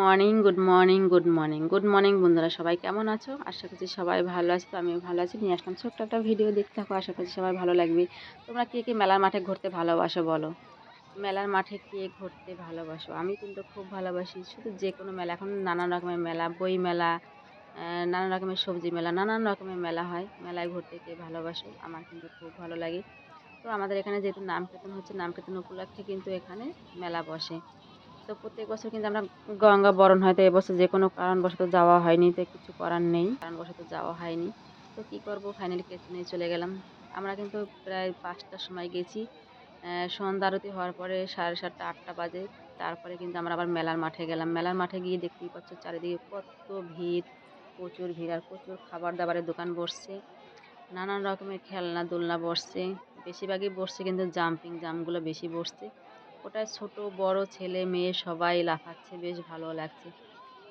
Morning good morning good morning good morning বন্ধুরা, সবাই কেমন আছো? আশা করছি সবাই ভালো আছো তো আমিও ভালো আছি। নিয়ে আসলাম ছোট্ট একটা ভিডিও দেখতে থাকো, আশা করছি সবাই ভালো লাগবে। তোমরা কে কে মেলার মাঠে ঘুরতে ভালোবাসো বলো? মেলার মাঠে কে ঘুরতে ভালোবাসো? আমি কিন্তু খুব ভালোবাসি শুধু যে কোনো মেলা, এখন নানান রকমের মেলা, বই মেলা নানান রকমের সবজি মেলা, নানান রকমের মেলা হয়। মেলায় ঘুরতে কে ভালোবাসো? আমার কিন্তু খুব ভালো লাগে। তো আমাদের এখানে যেহেতু নাম কীর্তন হচ্ছে, নাম কীর্তন উপলক্ষে কিন্তু এখানে মেলা বসে। তো প্রত্যেক বছর কিন্তু আমরা গঙ্গা বরণ হয় হয়তো এবছর যে কোনো কারণবশত যাওয়া হয়নি, তো কিছু করার নেই, কারণবশত যাওয়া হয়নি। তো কী করব? ফাইনালি কেটে নিয়ে চলে গেলাম। আমরা কিন্তু প্রায় পাঁচটার সময় গেছি। সন্ধ্যা আরতি হওয়ার পরে সাড়ে সাতটা, আটটা বাজে। তারপরে কিন্তু আমরা আবার মেলার মাঠে গেলাম। মেলার মাঠে গিয়ে দেখতেই পাচ্ছ চারিদিকে কত ভিড়, প্রচুর ভিড় আর প্রচুর খাবার দাবারের দোকান বসছে। নানান রকমের খেলনা, দোলনা বসছে। বেশিরভাগই বসছে কিন্তু জাম্পিং জামগুলো বেশি বসছে। ওটায় ছোট, বড় ছেলে মেয়ে সবাই লাফাচ্ছে, বেশ ভালো লাগছে।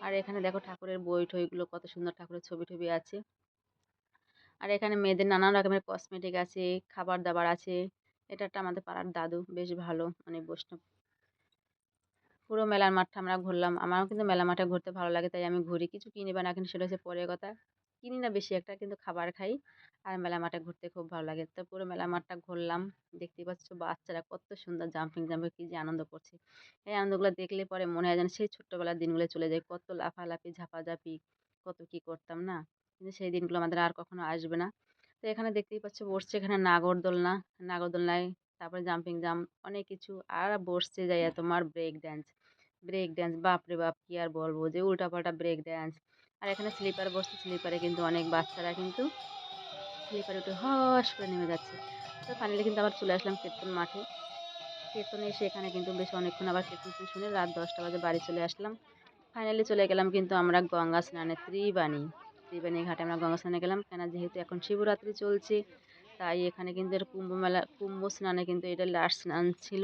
আর এখানে দেখো ঠাকুরের বই টইগুলো কত সুন্দর ঠাকুরের ছবি টবি আছে। আর এখানে মেয়েদের নানান রকমের কসমেটিক আছে খাবার দাবার আছে। এটা একটা আমাদের পাড়ার দাদু, বেশ ভালো মানে বৈষ্ণব। পুরো মেলার মাঠটা আমরা ঘুরলাম। আমারও কিন্তু মেলা মাঠে ঘুরতে ভালো লাগে, তাই আমি ঘুরি। কিছু কিনি বা না কিনি সেটা হচ্ছে পরের কথা। কিনি না বেশি একটা কিন্তু খাবার খাই। আর মেলা মাঠে ঘুরতে খুব ভালো লাগে। তো পুরো মেলা মাঠটা ঘুরলাম। দেখতেই পাচ্ছ বাচ্চারা কত সুন্দর জাম্পিং জাম্পিং কী যে আনন্দ করছে। এই আনন্দগুলো দেখলে পরে মনে হয় যেন সেই ছোট্টবেলার দিনগুলো চলে যায়। কত লাফালাফি, ঝাপাঝাপি, কত কী করতাম, না? কিন্তু সেই দিনগুলো আমাদের আর কখনো আসবে না। তো এখানে দেখতেই পাচ্ছ বসছে এখানে নাগরদোলনা। নাগরদোলনায় তারপরে জাম্পিং জাম্প অনেক কিছু। আর বসছে যাই তোমার ব্রেক ড্যান্স ব্রেক ড্যান্স বাপরে বাপ, কী আর বলব? যে উল্টাপাল্টা ব্রেক ড্যান্স আর এখানে স্লিপার বসছে, স্লিপারে কিন্তু অনেক বাচ্চারা কিন্তু স্লিপারে উঠে হস করে নেমে যাচ্ছে। তো ফাইনালি কিন্তু আবার চলে আসলাম কীর্তন মাঠে। কীর্তনে এসে এখানে কিন্তু বেশ অনেকক্ষণ আবার কীর্তন শুনে রাত দশটা বাজে বাড়ি চলে আসলাম। ফাইনালি চলে গেলাম কিন্তু আমরা গঙ্গা স্নানে ত্রিবাণী। ত্রিবাণী ঘাটে আমরা গঙ্গা স্নানে গেলাম কেন যেহেতু এখন শিবরাত্রি চলছে, তাই এখানে কিন্তু এর কুম্ভ মেলা, কুম্ভ স্নানে কিন্তু এটা লাস্ট স্নান ছিল।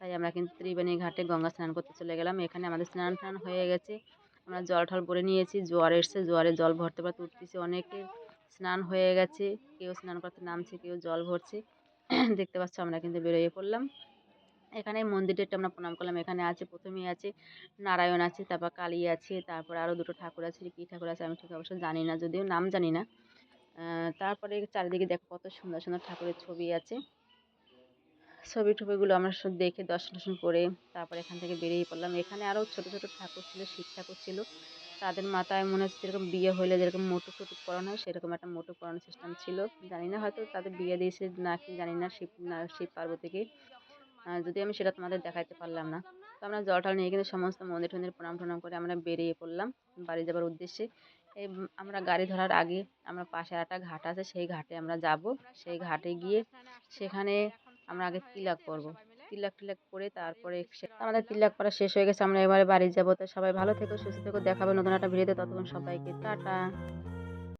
তাই আমরা কিন্তু ত্রিবেণী ঘাটে গঙ্গা স্নান করতে চলে গেলাম। এখানে আমাদের স্নান টান হয়ে গেছে। আমরা জল ঠল ভরে নিয়েছি, জোয়ার এসছে, জোয়ারে জল ভরতে ভরতে উঠতেছে অনেকে। স্নান হয়ে গেছে, কেউ স্নান করতে নামছে, কেউ জল ভরছে। দেখতে পাচ্ছ আমরা কিন্তু বেরোয় পড়লাম। এখানে মন্দিরটা একটু আমরা প্রণাম করলাম, এখানে আছে, প্রথমেই আছে, নারায়ণ আছে, তারপর কালী আছে, তারপর আরও দুটো ঠাকুর আছে, কী ঠাকুর আছে আমি ঠিক অবশ্য জানি না, যদিও নাম জানি না। তারপরে চারিদিকে দেখো কত সুন্দর সুন্দর ঠাকুরের ছবি আছে। ছবি টবিগুলো আমরা সব দেখে দর্শন টর্শন করে তারপর এখান থেকে বেরিয়ে পড়লাম। এখানে আরও ছোটো ছোটো ঠাকুর ছিল, শিব ঠাকুর ছিল। তাদের মাথায় মনে হচ্ছে যেরকম বিয়ে হলে যেরকম মোটু টুটুক পরানো হয়, সেরকম একটা মোটু পরানোর সিস্টেম ছিল। জানি না, হয়তো তাদের বিয়ে দিয়েছে নাকি জানি না, শিব না, শিব পার্বতীকে। যদি আমি সেটা তোমাদের দেখাইতে পারলাম না। তো আমরা জল টল নিয়ে কিন্তু সমস্ত মন্দির টন্দির প্রণাম টনাম করে আমরা বেরিয়ে পড়লাম বাড়ি যাবার উদ্দেশ্যে। এই আমরা গাড়ি ধরার আগে আমরা পাশে একটা ঘাট আছে, সেই ঘাটে আমরা যাব। সেই ঘাটে গিয়ে সেখানে আমরা আগে তিলাক করব। তিলাক টিলাক করে তারপরে আমাদের তিলাক করা শেষ হয়ে গেছে আমরা এবারে বাড়ি যাব। তো সবাই ভালো থেকো সুস্থ থেকো দেখাবে নতুন একটা ভিডিওতে। ততক্ষণ সবাইকে টাটা।